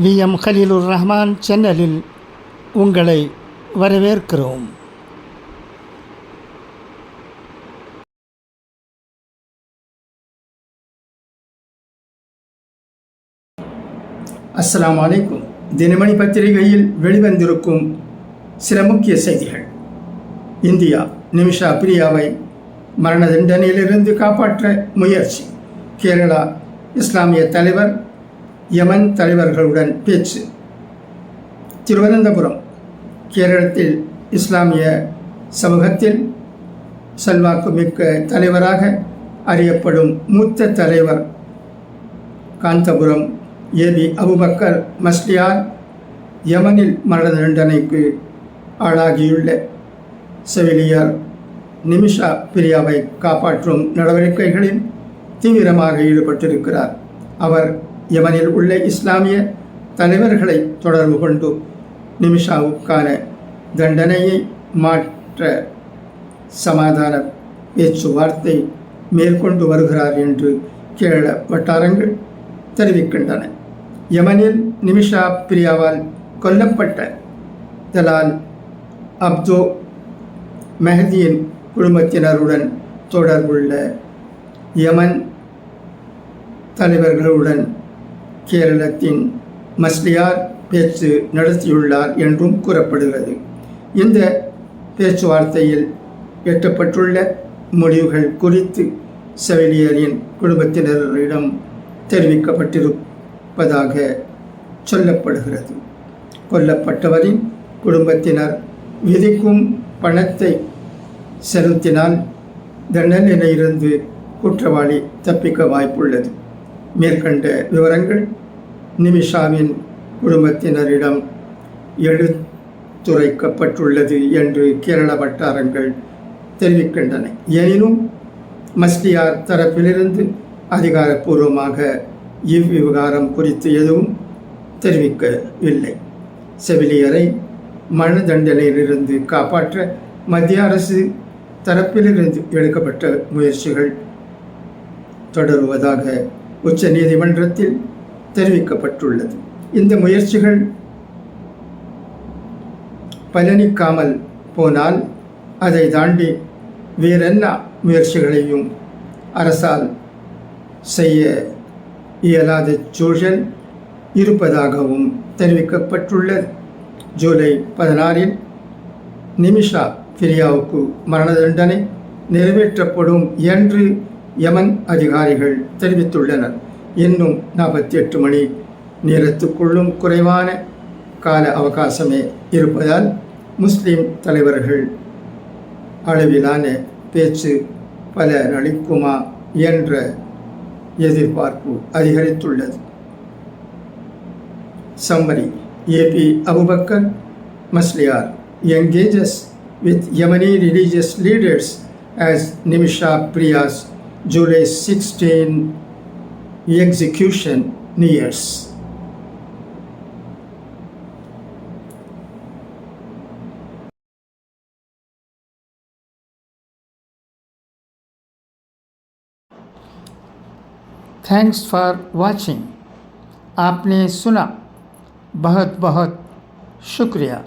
We. M. Khalilur Rahman சேனலில் உங்களை வரவேற்கிறோம். அஸ்லாம் வலைக்கும் தினமணி பத்திரிகையில் வெளிவந்திருக்கும் சில முக்கிய செய்திகள். இந்தியா நிமிஷா பிரியாவை மரண தண்டனையிலிருந்து காப்பாற்ற முயற்சி. கேரளா இஸ்லாமிய தலைவர் யமன் தலைவர்களுடன் பேச்சு. திருவனந்தபுரம் கேரளத்தில் இஸ்லாமிய சமூகத்தில் செல்வாக்கு மிக்க தலைவராக அறியப்படும் மூத்த தலைவர் காந்தபுரம் ஏபி அபுபக்கர் மஸ்லியார் யமனில் மரண தண்டனைக்கு ஆளாகியுள்ள செவிலியர் நிமிஷா பிரியாவை காப்பாற்றும் நடவடிக்கைகளில் தீவிரமாக ஈடுபட்டிருக்கிறார். அவர் யமனில் உள்ள இஸ்லாமிய தலைவர்களை தொடர்பு கொண்டு நிமிஷாவுக்கான தண்டனையை மாற்ற சமாதான பேச்சுவார்த்தை மேற்கொண்டு வருகிறார் என்று கேரள வட்டாரங்கள் தெரிவிக்கின்றன. யமனில் நிமிஷா பிரியாவால் கொல்லப்பட்ட தலால் அப்தோ மெஹதியின் குடும்பத்தினருடன் தொடர்புள்ள யமன் தலைவர்களுடன் கேரளத்தின் மஸ்லியார் பேச்சு நடத்தியுள்ளார் என்றும் கூறப்படுகிறது. இந்த பேச்சுவார்த்தையில் எட்டப்பட்டுள்ள முடிவுகள் குறித்து செவிலியரின் குடும்பத்தினரிடம் தெரிவிக்கப்பட்டிருப்பதாக சொல்லப்படுகிறது. கொல்லப்பட்டவரின் குடும்பத்தினர் விதிக்கும் பணத்தை செலுத்தினால் தண்டனையிலிருந்து குற்றவாளி தப்பிக்க வாய்ப்புள்ளது. மேற்கண்ட விவரங்கள் நிமிஷாவின் குடும்பத்தினரிடம் எடுத்துரைக்கப்பட்டுள்ளது என்று கேரள வட்டாரங்கள் தெரிவிக்கின்றன. எனினும் மஸ்டியார் தரப்பிலிருந்து அதிகாரப்பூர்வமாக இவ்விவகாரம் குறித்து எதுவும் தெரிவிக்கவில்லை. செவிலியரை மன தண்டனையிலிருந்து காப்பாற்ற மத்திய அரசு தரப்பிலிருந்து எடுக்கப்பட்ட முயற்சிகள் தொடருவதாக உச்ச நீதிமன்றத்தில் தெரிவிக்கப்பட்டுள்ளது. இந்த முயற்சிகள் பலனிக்காமல் போனால் அதை தாண்டி வேறென்ன முயற்சிகளையும் அரசால் செய்ய இயலாத சூழல் இருப்பதாகவும் தெரிவிக்கப்பட்டுள்ளது. ஜூலை பதினாறில் நிமிஷா பிரியாவுக்கு மரண தண்டனை நிறைவேற்றப்படும் என்று யமன் அதிகாரிகள் தெரிவித்துள்ளனர். இன்னும் நாற்பத்தி எட்டு மணி நேரத்துக்குள்ளும் குறைவான கால அவகாசமே இருப்பதால் முஸ்லிம் தலைவர்கள் அளவிலான பேச்சு பல நளிக்குமா என்ற எதிர்பார்ப்பு அதிகரித்துள்ளது. Summary A P Abubakar Musliyar engages with Yemeni religious leaders as Nimisha Priya's July 16 execution nears. Thanks for watching आपने सुना बहुत बहुत शुक्रिया